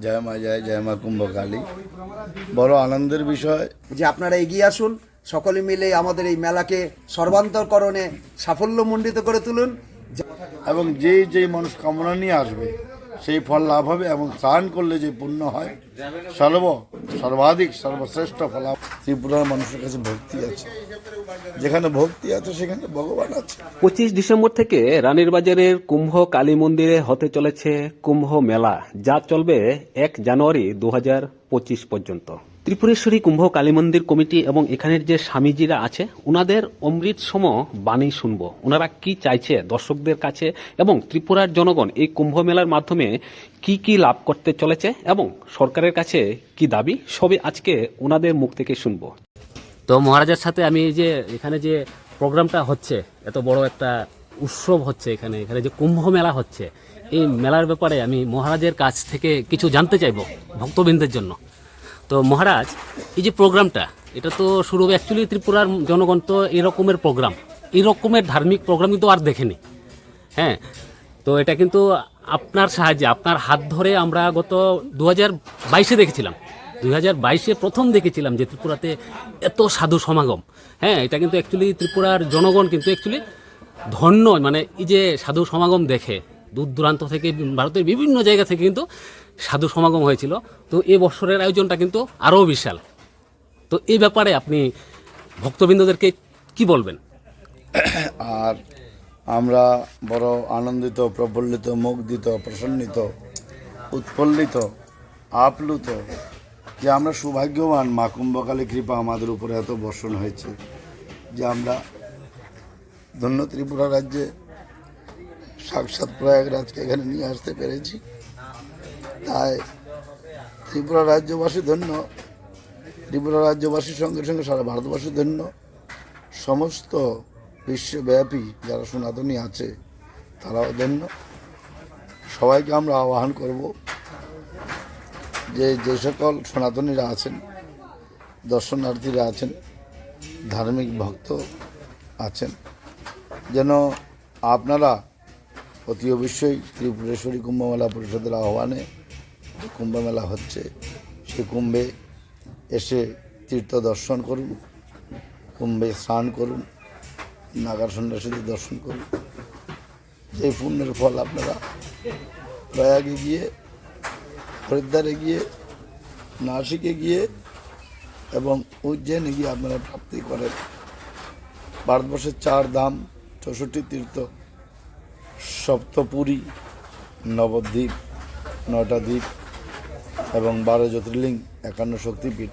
জয় মা জয় জয় মা কুম্ভকালী। বড় আনন্দের বিষয়। যে আপনারা এগিয়ে আসুন সকলে মিলে আমাদের এই মেলাকে সর্বান্তরকরণে সাফল্যমণ্ডিত করে তুলুন। এবং যে যে মানুষ কামনা নিয়ে আসবে সেই ফল লাভ হবে এবং স্নান করলে যে পুণ্য হয়। সর্ব, সর্বাধিক, সর্বশ্রেষ্ঠ ফল ত্রিপুরার মানুষের কাছে ভক্তি আছে। যেখানে ভক্তি আছে, সেখানে ভগবান আছে। পঁচিশ ডিসেম্বর থেকে রানীর বাজারের কুম্ভ কালী মন্দিরে হতে চলেছে কুম্ভ মেলা, যা চলবে এক জানুয়ারি দু হাজার পঁচিশ পর্যন্ত। ত্রিপুরেশ্বরী কুম্ভ কালী মন্দির কমিটি এবং এখানের যে স্বামীজিরা আছে ওনাদের অমৃত সম বাণী শুনব। ওনারা কি চাইছে দর্শকদের কাছে এবং ত্রিপুরার জনগণ এই কুম্ভ মেলার মাধ্যমে কি কি লাভ করতে চলেছে এবং সরকারের কাছে কি দাবি? সবই আজকে ওনাদের মুখ থেকে শুনব। তো মহারাজের সাথে আমি যে এখানে যে প্রোগ্রামটা হচ্ছে, এত বড় একটা উৎসব হচ্ছে এখানে এখানে যে কুম্ভ মেলা হচ্ছে, এই মেলার ব্যাপারে আমি মহারাজের কাছ থেকে কিছু জানতে চাইব ভক্তবৃন্দের জন্য। তো মহারাজ, এই যে প্রোগ্রামটা, এটা তো শুরু হবে অ্যাকচুয়ালি ত্রিপুরার জনগণ তো এরকমের প্রোগ্রাম। এরকমের ধার্মিক প্রোগ্রাম কিন্তু আর দেখেনি। হ্যাঁ তো এটা কিন্তু আপনার সাহায্যে, আপনার হাত ধরে আমরা গত দু হাজার বাইশে দেখেছিলাম। দুই হাজার বাইশে প্রথম দেখেছিলাম যে ত্রিপুরাতে এত সাধু সমাগম। হ্যাঁ এটা কিন্তু অ্যাকচুয়ালি ত্রিপুরার জনগণ কিন্তু অ্যাকচুয়ালি ধন্য মানে এই যে সাধু সমাগম দেখে দূর দূরান্ত থেকে, ভারতের বিভিন্ন জায়গা থেকে কিন্তু সাধু সমাগম হয়েছিল। তো এ বছরের আয়োজনটা কিন্তু আরও বিশাল। তো এই ব্যাপারে আপনি ভক্তবৃন্দদেরকে কি বলবেন? আর আমরা বড় আনন্দিত, প্রফুল্লিত, মুগ্ধিত, প্রসন্নিত, উৎফুল্লিত, আপ্লুত যে আমরা সৌভাগ্যবান মা কুম্ভকালী কৃপা আমাদের উপরে এত বর্ষণ হয়েছে যে আমরা ধন্য ত্রিপুরা রাজ্যে সাক্ষাৎ প্রয়াগরাজকে এখানে নিয়ে আসতে পেরেছি। তাই ত্রিপুরা রাজ্যবাসী ধন্য। ত্রিপুরা রাজ্যবাসীর সঙ্গে সঙ্গে সারা ভারতবর্ষী ধন্য। সমস্ত বিশ্বব্যাপী যারা সনাতনী আছে, তারাও ধন্য। সবাইকে আমরা আহ্বান করব যে যে সকল সনাতনীরা আছেন, দর্শনার্থীরা আছেন, ধার্মিক ভক্ত আছেন, যেন আপনারা অতি অবশ্যই ত্রিপুরেশ্বরী কুম্ভমেলা পরিষদের আহ্বানে কুম্ভমেলা হচ্ছে, সে কুম্ভে এসে তীর্থ দর্শন করুন, কুম্ভে স্নান করুন, নাগার সন্ন্যাসীদের দর্শন করুন। এই পুণ্যের ফল আপনারা প্রয়াগে গিয়ে, হরিদ্বারে গিয়ে, নাসিকে গিয়ে এবং উজ্জয়নে গিয়ে আপনারা প্রাপ্তি করেন। ভারতবর্ষের চার ধাম, চৌষট্টি তীর্থ সপ্তপুরী, নবদ্বীপ নয়টা দ্বীপ এবং বারো জ্যোতির্লিঙ্গ একান্ন শক্তিপীঠ।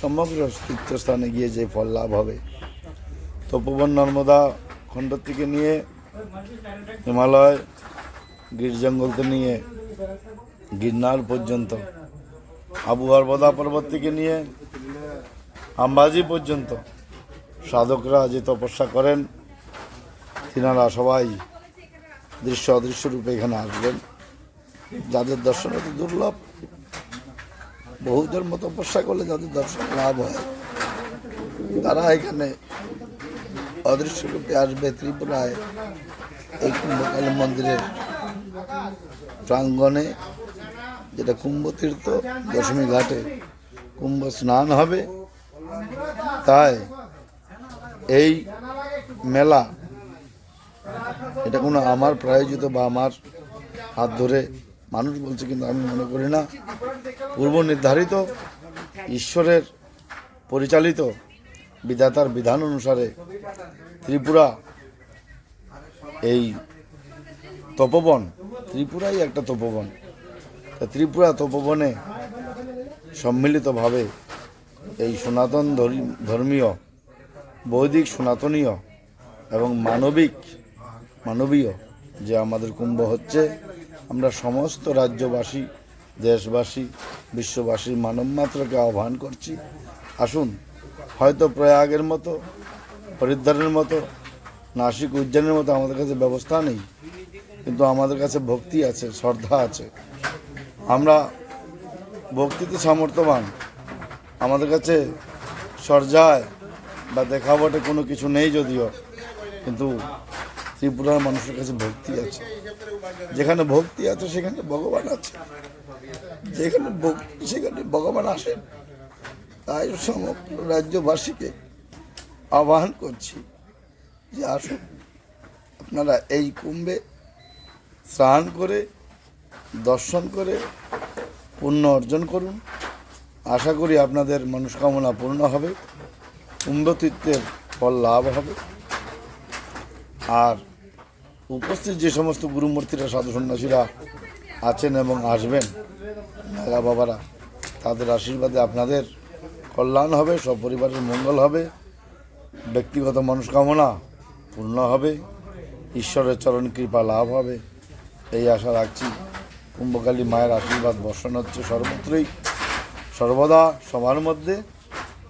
সমগ্র তীর্থস্থানে গিয়ে যে ফল লাভ হবে। তপোবন নর্মদা খণ্ড থেকে নিয়ে হিমালয় গির জঙ্গল থেকে নিয়ে গিরনার পর্যন্ত আবু বদা পর্বত থেকে নিয়ে আম্বাজি পর্যন্ত, সাধকরা যে তপস্যা করেন, তিনারা সবাই দৃশ্য অদৃশ্য রূপে এখানে আসবেন। যাদের দর্শন অতি দুর্লভ, বহুদের মতো তপস্যা করলে যাদের দর্শন লাভ হয়, তারা এখানে অদৃশ্য রূপে আসবে ত্রিপুরায় এই কুম্ভকালী মন্দিরের প্রাঙ্গণে, যেটা কুম্ভতীর্থ দশমী ঘাটে কুম্ভ স্নান হবে। তাই এই মেলা এটা কোনো আমার প্রায়োজিত বা আমার হাত ধরে মানুষ বলছে কিন্তু আমি মনে করি না। পূর্ব নির্ধারিত ঈশ্বরের পরিচালিত বিধাতার বিধান অনুসারে ত্রিপুরা এই তপবন, ত্রিপুরাই একটা তপবন। তা ত্রিপুরা তপবনে সম্মিলিতভাবে এই সনাতন ধর্মীয়, বৈদিক সনাতনীয় এবং মানবিক মানবীয় যে আমাদের কুম্ভ হচ্ছে, আমরা সমস্ত রাজ্যবাসী, দেশবাসী বিশ্ববাসী মানব মাত্রকে আহ্বান করছি। আসুন, হয়তো প্রয়াগের মতো, হরিদ্বারের মতো, নাসিক উজ্জয়নের মতো আমাদের কাছে ব্যবস্থা নেই, কিন্তু আমাদের কাছে ভক্তি আছে, শ্রদ্ধা আছে। আমরা ভক্তিতে সামর্থ্যবান। আমাদের কাছে সরজায় বা দেখাবটে কোনো কিছু নেই যদিও, কিন্তু ত্রিপুরার মানুষের কাছে ভক্তি আছে। যেখানে ভক্তি আছে, সেখানে ভগবান আছে। যেখানে ভক্তি, সেখানে ভগবান আসেন। তাই সমগ্র রাজ্যবাসীকে আহ্বান করছি যে আসুন, আপনারা এই কুম্ভে স্নান করে, দর্শন করে, পুণ্য অর্জন করুন। আশা করি আপনাদের মনস্কামনা পূর্ণ হবে। কুম্ভতীর্থের ফল লাভ হবে। আর উপস্থিত যে সমস্ত গুরুমূর্তিরা সাধু সন্ন্যাসীরা আছেন এবং আসবেন নাগা বাবারা, তাদের আশীর্বাদে আপনাদের কল্যাণ হবে সব পরিবারের মঙ্গল হবে, ব্যক্তিগত মনস্কামনা পূর্ণ হবে, ঈশ্বরের চরণ কৃপা লাভ হবে। এই আশা রাখছি, কুম্ভকালী মায়ের আশীর্বাদ বর্ষণ হচ্ছে সর্বত্রই, সর্বদা সবার মধ্যে।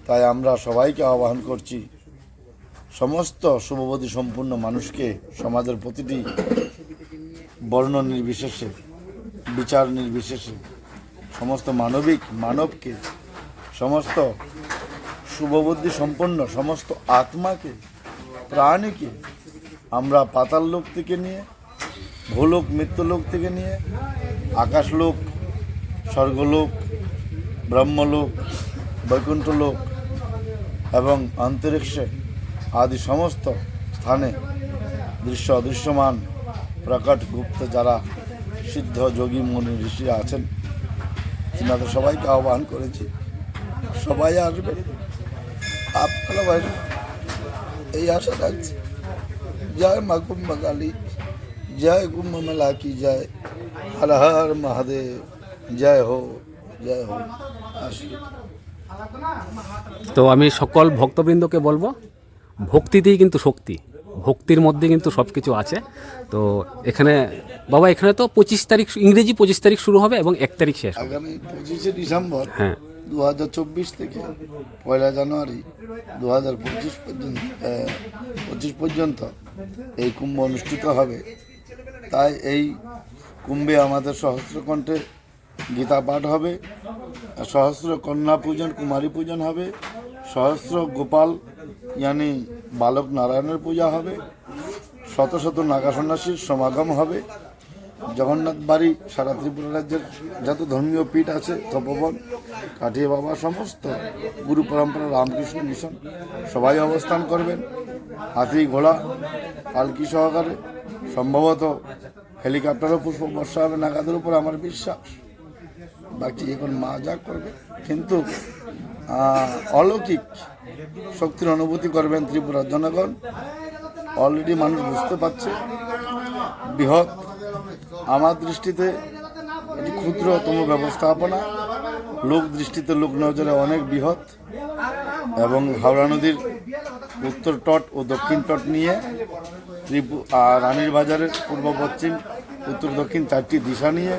তাই আমরা সবাইকে আহ্বান করছি সমস্ত শুভবতী সম্পূর্ণ মানুষকে সমাজের প্রতিটি বর্ণ নির্বিশেষে, বিচার নির্বিশেষে, সমস্ত মানবিক মানবকে, সমস্ত শুভবুদ্ধি সম্পন্ন, সমস্ত আত্মাকে, প্রাণীকে আমরা পাতাল লোক থেকে নিয়ে, ভূলোক, মৃত্যুলোক থেকে নিয়ে, আকাশলোক, স্বর্গলোক, ব্রহ্মলোক, বৈকুণ্ঠলোক এবং অন্তরিক্ষে আদি সমস্ত স্থানে দৃশ্য অদৃশ্যমান প্রকট গুপ্ত যারা সিদ্ধ যোগী মুনি ঋষিরা আছেন, তিনাদের সবাইকে আহ্বান করেছি। সবাই আসবেন। আপনারা বাইরে এই আশা রাখছি। জয় মা কুম্ভ জয় কুম্ভ মেলা কি জয়। হর হর মহাদেব, জয় হো জয় হো। আসি। তো আমি সকল ভক্তবৃন্দকে বলব ভক্তিতেই কিন্তু শক্তি ভক্তির মধ্যে কিন্তু সব কিছু আছে। তো এখানে বাবা এখানে তো পঁচিশ তারিখ ইংরেজি পঁচিশ তারিখ শুরু হবে এবং এক তারিখ শেষ আগামী পঁচিশে ডিসেম্বর হ্যাঁ। দু হাজার চব্বিশ থেকে পয়লা জানুয়ারি দু হাজার পঁচিশ পর্যন্ত পঁচিশ পর্যন্ত এই কুম্ভ অনুষ্ঠিত হবে। তাই এই কুম্ভে আমাদের সহস্রকণ্ঠে গীতা পাঠ হবে সহস্র কন্যা পূজন কুমারী পূজন হবে সহস্র গোপাল ইয়ানি বালক নারায়ণের পূজা হবে, শত শত নাগা সন্ন্যাসীর সমাগম হবে। জগন্নাথ বাড়ি সারা ত্রিপুরা রাজ্যের যত ধর্মীয় পীঠ আছে, তপবন, কাঠিয়ে বাবা, সমস্ত গুরু পরম্পরা রামকৃষ্ণ মিশন সবাই অবস্থান করবেন। হাতি, ঘোড়া, পালকি সহকারে সম্ভবত হেলিকপ্টারও পুষ্প বর্ষা হবে, নাগাদের উপর আমার বিশ্বাস। বাকি এখন মা যা করবে, কিন্তু অলৌকিক শক্তির অনুভূতি করবেন ত্রিপুরার জনগণ। অলরেডি মানুষ বুঝতে পারছে। বৃহৎ আমার দৃষ্টিতে এটি ক্ষুদ্রতম ব্যবস্থাপনা। লোক দৃষ্টিতে, লোক নজরে অনেক বৃহৎ। এবং হাওড়া নদীর উত্তর তট ও দক্ষিণ তট নিয়ে ত্রিপু আর রানীর বাজারের পূর্ব পশ্চিম, উত্তর দক্ষিণ চারটি দিশা নিয়ে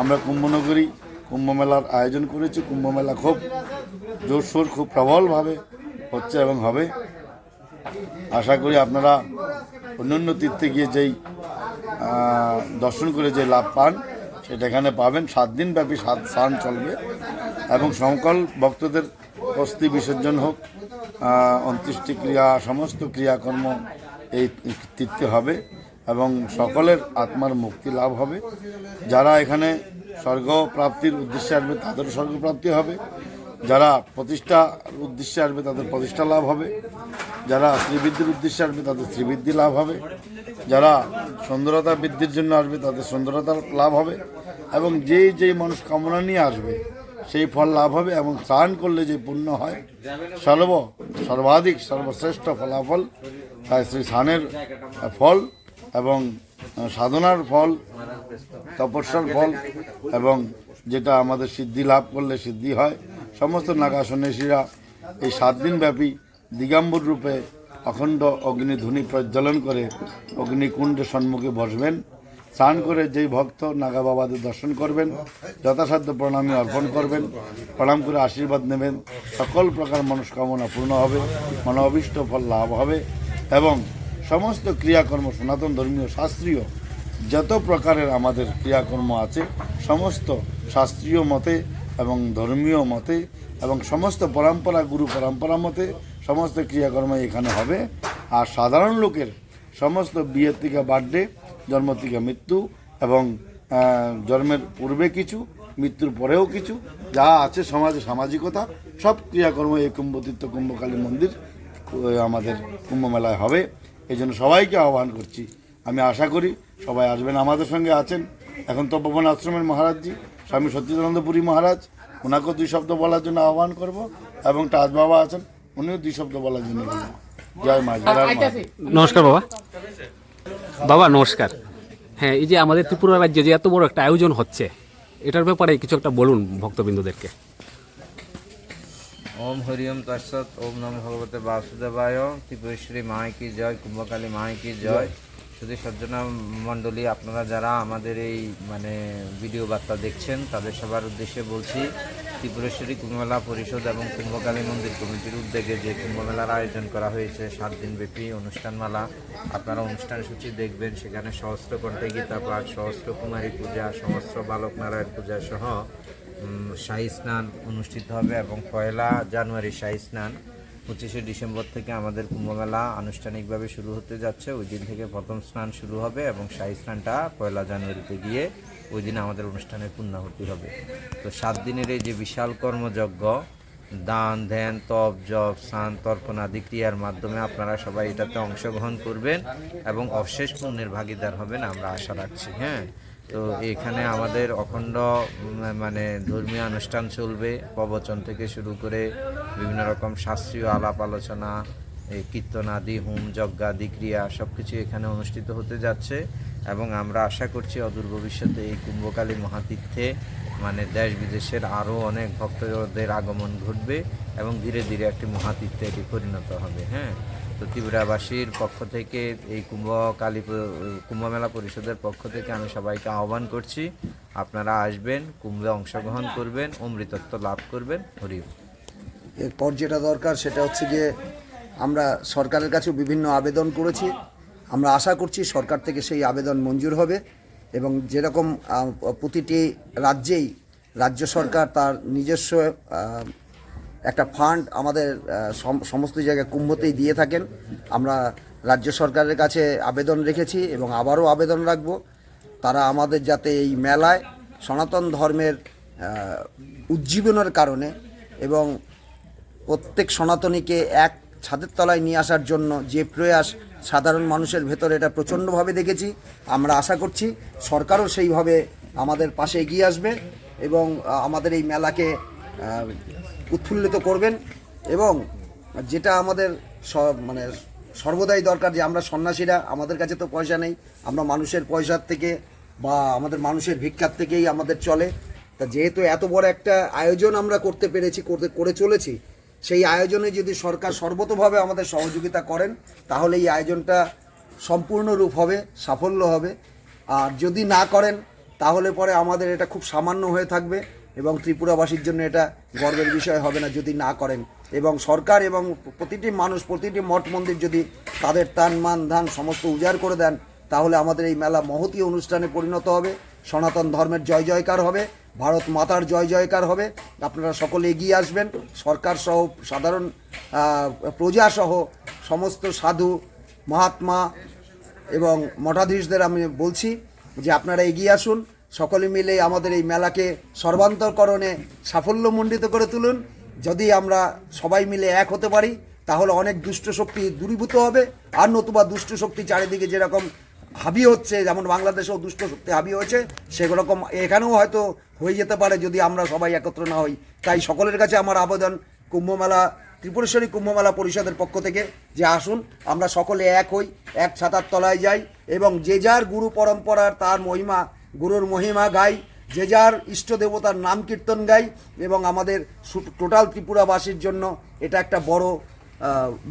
আমরা কুম্ভনগরী কুম্ভ মেলার আয়োজন করেছি। কুম্ভ মেলা খুব জোরসোর খুব প্রবলভাবে হচ্ছে এবং হবে। আশা করি আপনারা অন্যান্য তীর্থে গিয়ে যেই দর্শন করে যে লাভ পান সেটা এখানে পাবেন। সাত দিন ব্যাপী সাত স্নান চলবে এবং সকল ভক্তদের অস্থি বিসর্জন হোক আহ, অন্ত্যেষ্টি ক্রিয়া সমস্ত ক্রিয়াকর্ম এই তীর্থে হবে এবং সকলের আত্মার মুক্তি লাভ হবে। যারা এখানে স্বর্গ প্রাপ্তির উদ্দেশ্যে আসবে তাদের স্বর্গপ্রাপ্তি হবে। যারা প্রতিষ্ঠা উদ্দেশ্যে আসবে তাদের প্রতিষ্ঠা লাভ হবে। যারা শ্রীবৃদ্ধির উদ্দেশ্যে আসবে তাদের শ্রীবৃদ্ধি লাভ হবে। যারা সুন্দরতা বৃদ্ধির জন্য আসবে তাদের সুন্দরতার লাভ হবে এবং যেই যেই মানুষ কামনা নিয়ে আসবে সেই ফল লাভ হবে এবং স্নান করলে যে পুণ্য হয়, সর্ব সর্বাধিক সর্বশ্রেষ্ঠ ফলাফল তাই শ্রী স্নানের ফল এবং সাধনার ফল, তপস্যার ফল এবং যেটা আমাদের সিদ্ধি লাভ করলে সিদ্ধি হয় সমস্ত নাগা সন্ন্যাসীরা এই সাত দিন ব্যাপী দিগম্বর রূপে অখণ্ড অগ্নিধ্বনি প্রজ্বলন করে অগ্নিকুণ্ডের সম্মুখে বসবেন। স্নান করে যেই ভক্ত নাগা বাবাদের দর্শন করবেন, যথাসাধ্য প্রণামী অর্পণ করবেন, প্রণাম করে আশীর্বাদ নেবেন, সকল প্রকার মনস্কামনা পূর্ণ হবে মনোঅভীষ্ট ফল লাভ হবে এবং সমস্ত ক্রিয়াকর্ম সনাতন ধর্মীয় শাস্ত্রীয় যত প্রকারের আমাদের ক্রিয়াকর্ম আছে, সমস্ত শাস্ত্রীয় মতে এবং ধর্মীয় মতে এবং সমস্ত পরম্পরা, গুরু পরম্পরা মতে সমস্ত ক্রিয়াকর্ম এখানে হবে। আর সাধারণ লোকের সমস্ত বিয়ের থেকে বার্থডে, জন্ম থেকে মৃত্যু এবং জন্মের পূর্বে কিছু, মৃত্যুর পরেও কিছু, যা আছে সমাজে, সামাজিকতা, সব ক্রিয়াকর্ম এই কুম্ভতীর্থ কুম্ভকালী মন্দির আমাদের কুম্ভ মেলায় হবে। এই জন্য সবাইকে আহ্বান করছি। আমি আশা করি সবাই আসবেন, আমাদের সঙ্গে আছেন। এখন তপবন আশ্রমের মহারাজজি স্বামী সচ্চিদানন্দপুরী মহারাজ ওনাকেও দুই শব্দ বলার জন্য আহ্বান করব এবং তাজ বাবা আছেন উনিও দুই শব্দ বলার জন্য জয় মা জয় মা। নমস্কার বাবা। বাবা নমস্কার। হ্যাঁ এই যে আমাদের ত্রিপুরা রাজ্যে যে এত বড় একটা আয়োজন হচ্ছে এটার ব্যাপারে কিছু একটা বলুন ভক্তবিন্দুদেরকে। ওম হরি ওম তৎসৎ ওম নম ভগবতে বাসুদেবায় ত্রিপুরেশ্বরী মায় কি জয় কুম্ভকালী মায় কি জয়। শুধু সজ্জনা মণ্ডলী, আপনারা যারা আমাদের এই মানে ভিডিও বার্তা দেখছেন, তাদের সবার উদ্দেশ্যে বলছি, ত্রিপুরেশ্বরী কুম্ভমেলা পরিষদ এবং কুম্ভকালী মন্দির কমিটির উদ্যোগে যে কুম্ভমেলার আয়োজন করা হয়েছে সাত দিনব্যাপী অনুষ্ঠানমালা, আপনারা অনুষ্ঠান সূচি দেখবেন, সেখানে সহস্র কণ্ঠে গীতা পাঠ, সহস্র কুমারী পূজা, সহস্র বালক নারায়ণ পূজা সহ শাহী স্নান অনুষ্ঠিত হবে এবং পয়লা জানুয়ারি শাহী স্নান। পঁচিশে ডিসেম্বর থেকে আমাদের কুম্ভমেলা আনুষ্ঠানিকভাবে শুরু হতে যাচ্ছে। ওই দিন থেকে প্রথম স্নান শুরু হবে এবং শাহী স্নানটা পয়লা জানুয়ারিতে গিয়ে ওই দিন আমাদের অনুষ্ঠানের পূর্ণাহুতি হবে। তো সাত দিনের এই যে বিশাল কর্মযজ্ঞ, দান, ধ্যান, তপ, জপ, স্নান, তর্পণ আদি ক্রিয়ার মাধ্যমে আপনারা সবাই এটাতে অংশগ্রহণ করবেন এবং অশেষ পুণ্যের ভাগিদার হবেন আমরা আশা রাখছি হ্যাঁ। তো এখানে আমাদের অখণ্ড মানে ধর্মীয় অনুষ্ঠান চলবে। প্রবচন থেকে শুরু করে বিভিন্ন রকম শাস্ত্রীয় আলাপ আলোচনা এই কীর্তন আদি, হোম যজ্ঞাদি ক্রিয়া সব কিছু এখানে অনুষ্ঠিত হতে যাচ্ছে এবং আমরা আশা করছি অদূর ভবিষ্যতে এই কুম্ভকালী মহাতীর্থে মানে দেশ বিদেশের আরও অনেক ভক্তদের আগমন ঘটবে এবং ধীরে ধীরে একটি মহাতীর্থে এটি পরিণত হবে। হ্যাঁ? তো ত্রিপুরাবাসীর পক্ষ থেকে এই কুম্ভ কালী প- কুম্ভমেলা পরিষদের পক্ষ থেকে আমি সবাইকে আহ্বান করছি, আপনারা আসবেন, কুম্ভে অংশগ্রহণ করবেন, অমৃতত্ব লাভ করবেন, হরি এরপর যেটা দরকার সেটা হচ্ছে গিয়ে আমরা সরকারের কাছেও বিভিন্ন আবেদন করেছি। আমরা আশা করছি সরকার থেকে সেই আবেদন মঞ্জুর হবে এবং যেরকম প্রতিটি রাজ্যেই রাজ্য সরকার তার নিজস্ব একটা ফান্ড আমাদের সম- সমস্ত জায়গায় কুম্ভতেই দিয়ে থাকেন। আমরা রাজ্য সরকারের কাছে আবেদন রেখেছি এবং আবারও আবেদন রাখব। তারা আমাদের যাতে এই মেলায় সনাতন ধর্মের উজ্জীবনের কারণে এবং প্রত্যেক সনাতনীকে এক ছাদের তলায় নিয়ে আসার জন্য যে প্রয়াস সাধারণ মানুষের ভেতরে এটা প্রচণ্ডভাবে দেখেছি। আমরা আশা করছি সরকারও সেইভাবে আমাদের পাশে এগিয়ে আসবে এবং আমাদের এই মেলাকে উৎফুল্লিত করবেন এবং যেটা আমাদের মানে সর্বদাই দরকার যে আমরা সন্ন্যাসীরা, আমাদের কাছে তো পয়সা নেই, আমরা মানুষের পয়সার থেকে বা আমাদের মানুষের ভিক্ষার থেকেই আমাদের চলে। তা যেহেতু এত বড় একটা আয়োজন আমরা করতে পেরেছি, করতে, করে চলেছি, সেই আয়োজনে যদি সরকার সর্বতভাবে আমাদের সহযোগিতা করেন, তাহলে এই আয়োজনটা সম্পূর্ণ রূপ হবে, সাফল্য হবে। আর যদি না করেন, তাহলে পরে আমাদের এটা খুব সামান্য হয়ে থাকবে। এবং ত্রিপুরাবাসীর জন্য এটা গর্বের বিষয় হবে না যদি না করেন। এবং সরকার এবং প্রতিটি মানুষ প্রতিটি মঠ মন্দির যদি তাদের তান মান ধান সমস্ত উজাড় করে দেন তাহলে আমাদের এই মেলা মহতী অনুষ্ঠানে পরিণত হবে। সনাতন ধর্মের জয় জয়কার হবে। ভারত মাতার জয় জয়কার হবে। আপনারা সকলে এগিয়ে আসবেন। সরকার সহ সাধারণ আহ, প্রজা সহ সমস্ত সাধু মহাত্মা এবং মঠাধীশদের আমি বলছি যে আপনারা এগিয়ে আসুন। সকলে মিলে আমাদের এই মেলাকে সর্বান্তরকরণে সাফল্যমণ্ডিত করে তুলুন। যদি আমরা সবাই মিলে এক হতে পারি, তাহলে অনেক দুষ্ট শক্তি দূরীভূত হবে। আর নতুবা দুষ্ট শক্তি চারিদিকে যেরকম হাবি হচ্ছে, যেমন বাংলাদেশেও দুষ্ট শক্তি হাবি হয়েছে, সেরকম এখানেও হয়তো হয়ে যেতে পারে যদি আমরা সবাই একত্র না হই। তাই সকলের কাছে আমার আবেদন, কুম্ভমেলা, ত্রিপুরেশ্বরী কুম্ভমেলা পরিষদের পক্ষ থেকে যে আসুন, আমরা সকলে এক হই, এক ছাতার তলায় যাই এবং যে যার গুরু পরম্পরার তার মহিমা গুরুর মহিমা গাই যে যার ইষ্ট দেবতার নাম কীর্তন গাই এবং আমাদের টোটাল ত্রিপুরাবাসীর জন্য এটা একটা বড়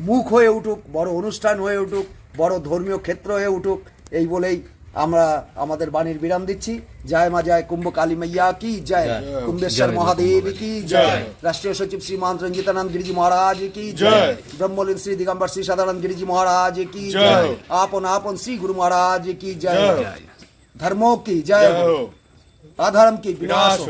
মুখ হয়ে উঠুক বড় অনুষ্ঠান হয়ে উঠুক বড় ধর্মীয় ক্ষেত্র হয়ে উঠুক এই বলেই আমরা আমাদের বাণীর বিরাম দিচ্ছি। জয় মা জয় কুম্ভ কালী মাইয়া কি জয়? কুম্ভেশ্বর মহাদেব কি জয়। রাষ্ট্রীয় সচিব শ্রী শ্রীমন্ত রঞ্জিতানন্দ গিরিজি মহারাজ কি জয়? ব্রহ্মলীন শ্রী দিগম্বর শ্রী সাধারণ গিরিজি মহারাজ কি জয়। আপন আপন শ্রী গুরু মহারাজ কি জয়। धर्मों की जय हो। अधर्म की विनाश हो।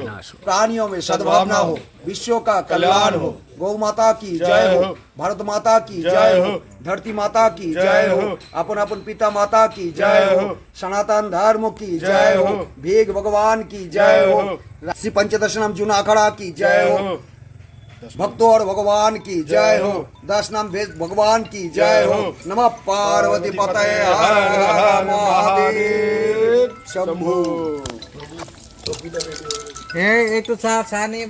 प्राणियों में सद्भावना हो। विश्व का कल्याण हो। गौ माता की जय हो। भारत माता की जय हो। धरती माता की जय हो। अपन अपन पिता माता की जय हो। सनातन धर्म की जय हो। भेग भगवान की जय हो। श्री पंचदशनम जून अखड़ा की जय हो। भक्तों और भगवान की जय हो। दस नाम भेद भगवान की जय हो। नमः पार्वती पते हर शंभु। तो सा सानी